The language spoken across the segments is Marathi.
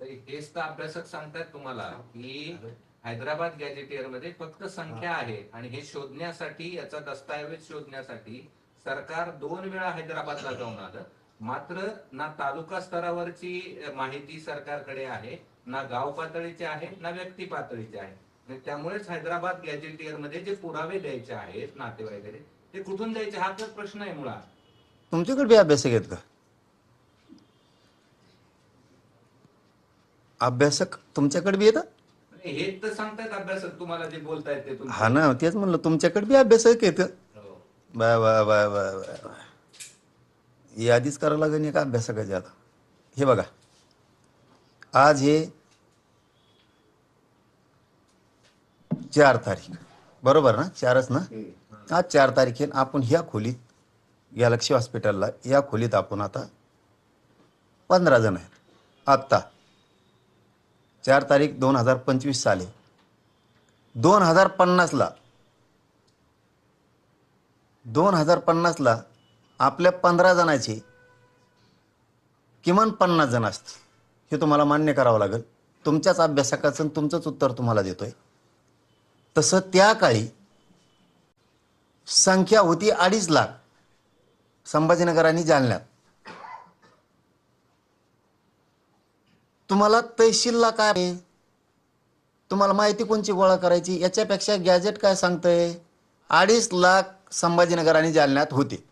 तर हेच तर अभ्यासक सांगतात तुम्हाला की हैदराबाद गॅजेटियरमध्ये फक्त संख्या आहे आणि हे शोधण्यासाठी याचा दस्तऐवज शोधण्यासाठी सरकार दोन वेळा हैदराबादला जाऊन आलं. मात्र ना तालुका स्तरावरची माहिती सरकारकडे आहे ना गाव पातळीची आहे ना व्यक्ती पातळीची आहे. आणि त्यामुळेच हैदराबाद गॅजेटियरमध्ये जे पुरावे द्यायचे आहेत नातेवाईकडे ते कुठून द्यायचे? हा तर प्रश्न आहे मुळात. तुमच्याकडे बी अभ्यासक आहेत का? अभ्यासक तुमच्याकडे बी येतात? हे तर सांगतायत अभ्यासक तुम्हाला जे बोलतायत ते तुम्ही हा ना तेच म्हणलं तुमच्याकडे बी अभ्यासक येत. हो. बा बा बा बा बा यादीच करावं लागेल एका अभ्यासकाची आता. हे बघा. आज हे चार तारीख. बरोबर ना? चारच ना? आज चार तारीख आहे. आपण ह्या खोलीत गॅलक्सी हॉस्पिटलला या खोलीत आपण आता पंधरा जण आहेत. आत्ता. चार तारीख दोन हजार पंचवीस साली. दोन हजार पन्नासला दोन हजार पन्नासला आपल्या पंधरा जणांची किमान पन्नास जण असतात हे तुम्हाला मान्य करावं लागेल. तुमच्याच अभ्यासकाचं तुमचंच उत्तर तुम्हाला देतोय. तसं त्या काळी संख्या होती अडीच लाख संभाजीनगरांनी जालन्यात. तुम्हाला तहसीलला काय आहे? तुम्हाला माहिती कोणची गोळा करायची? याच्यापेक्षा गॅजेट काय सांगतंय? अडीच लाख संभाजीनगर आणि जालन्यात होते.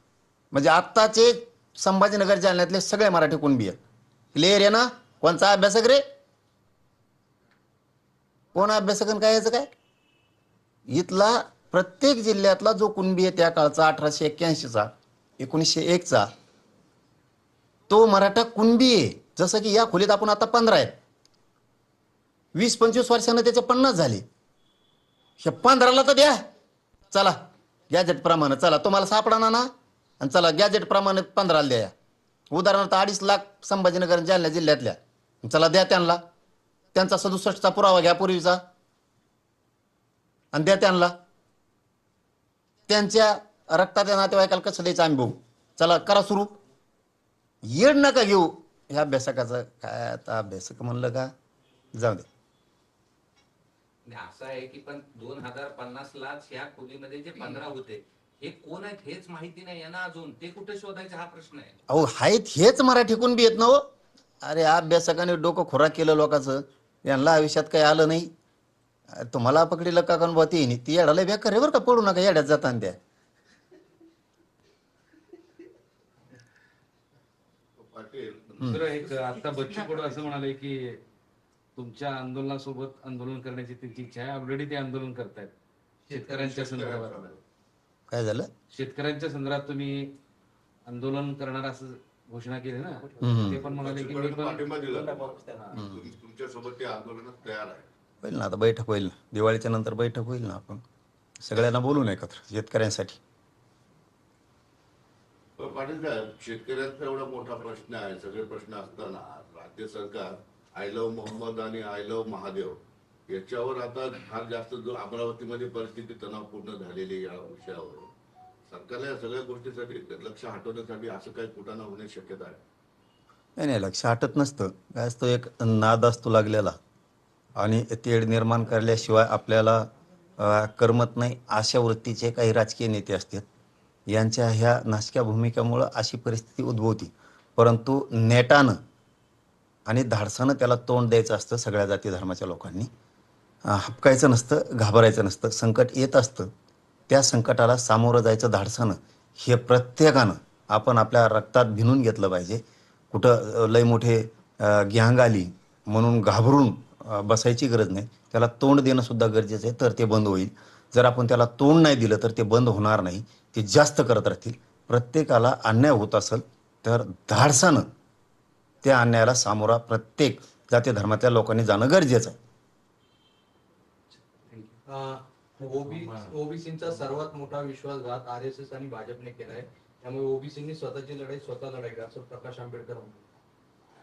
म्हणजे आत्ताचे संभाजीनगर जालन्यातले सगळे मराठी कुणबी आहेत. क्लिअर आहे ना? कोणचा अभ्यासक रे? कोण अभ्यासक काय याचं काय? इथला प्रत्येक जिल्ह्यातला जो कुणबी आहे त्या काळचा अठराशे एक्क्याऐंशीचा एकोणीसशे एकचा तो मराठा कुणबी आहे. जसं की या खोलीत आपण आता पंधरा आहेत. वीस पंचवीस वर्षानं त्याचे पन्नास झाले. हे पंधराला तर द्या. चला गॅजेट प्रमाणे चला. तुम्हाला सापडा ना आणि चला गॅजेट प्रमाणे पंधराला द्या. उदाहरणार्थ अडीच लाख संभाजीनगर जालना जिल्ह्यातल्या. चला द्या त्यांना. त्यांचा सदुसष्टचा पुरावा घ्या पूर्वीचा. आणि द्या त्यांना. त्यांच्या रक्ताच्या नातेवाईकाला कसं द्यायचं आम्ही बघू. चला करा सुरू. येड नका घेऊ. ह्या अभ्यासकाचं काय आता अभ्यासक म्हणलं का? जाऊ दे. असं आहे की पण दोन हजार पन्नास लाख ह्या खोलीमध्ये जे पंधरा होते हे कोण आहेत हेच माहिती नाही यांना अजून. ते कुठे शोधायचे हा प्रश्न आहे. अहो आहेत हेच मराठी कुणबी येत ना हो. अरे अभ्यासकाने डोकं खोराक केलं लोकांचं. यांना आयुष्यात काही आलं नाही. अरे तुम्हाला पकडीलं का कण ती ती येडाला बेकार आहे बरं का पडू नका येड्यात जाताना त्या. पाटील. दुसरं एक आता बच्चू कडू असं म्हणाले की तुमच्या आंदोलनासोबत आंदोलन करण्याची त्यांची इच्छा आहे. ऑलरेडी ते आंदोलन करतायत. शेतकऱ्यांच्या संदर्भात. काय झालं? शेतकऱ्यांच्या संदर्भात तुम्ही आंदोलन करणार असं घोषणा केली ना. ते पण म्हणाले की मी तुमच्यासोबत ते आंदोलनात तयार आहे. होईल ना आता बैठक होईल. ना दिवाळीच्या नंतर बैठक होईल ना आपण. सगळ्यांना बोलून एकत्र शेतकऱ्यांसाठी. पाटील साहेब शेतकऱ्यांचा एवढा मोठा प्रश्न आहे. सगळे प्रश्न असताना राज्य सरकार आय लव्ह मोहम्मद आणि आय लव्ह महादेव याच्यावर आता फार जास्त जो अमरावतीमध्ये परिस्थिती तणावपूर्ण झालेली या विषयावर. सरकारला या सगळ्या गोष्टीसाठी लक्ष हटवण्यासाठी असं काही कुठाना होण्याची शक्यता आहे. नाही नाही लक्ष हटत नसतं. काय असतो एक नाद असतो लागलेला. आणि तेढ निर्माण करल्याशिवाय आपल्याला करमत नाही अशा वृत्तीचे काही राजकीय नेते असतात यांच्या ह्या नाशक्या भूमिकेमुळं अशी परिस्थिती उद्भवती. परंतु नेटानं आणि धाडसानं त्याला तोंड द्यायचं असतं सगळ्या जाती धर्माच्या लोकांनी. हपकायचं नसतं घाबरायचं नसतं संकट येत असतं. त्या संकटाला सामोरं जायचं धाडसानं हे प्रत्येकानं आपण आपल्या रक्तात भिनून घेतलं पाहिजे. कुठं लय मोठे अं, आली म्हणून घाबरून बसायची गरज नाही. त्याला तोंड देणं सुद्धा गरजेचं आहे तर ते बंद होईल. जर आपण त्याला तोंड नाही दिलं तर ते बंद होणार नाही. ते जास्त करत राहतील. प्रत्येकाला अन्याय होत असेल तर धाडसानं त्या अन्यायाला सामोरा प्रत्येक जाती धर्माच्या लोकांनी जाणं गरजेचं आहे. ओबी ओबीसीचा सर्वात मोठा विश्वासघात आर एस एस आणि भाजपने केलाय. त्यामुळे ओबीसींनी स्वतःची लढाई स्वतः लढावी असं प्रकाश आंबेडकर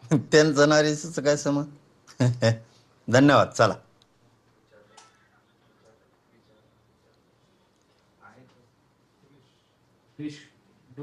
त्यांचं नारीचं काय समज धन्यवाद. चला. Речь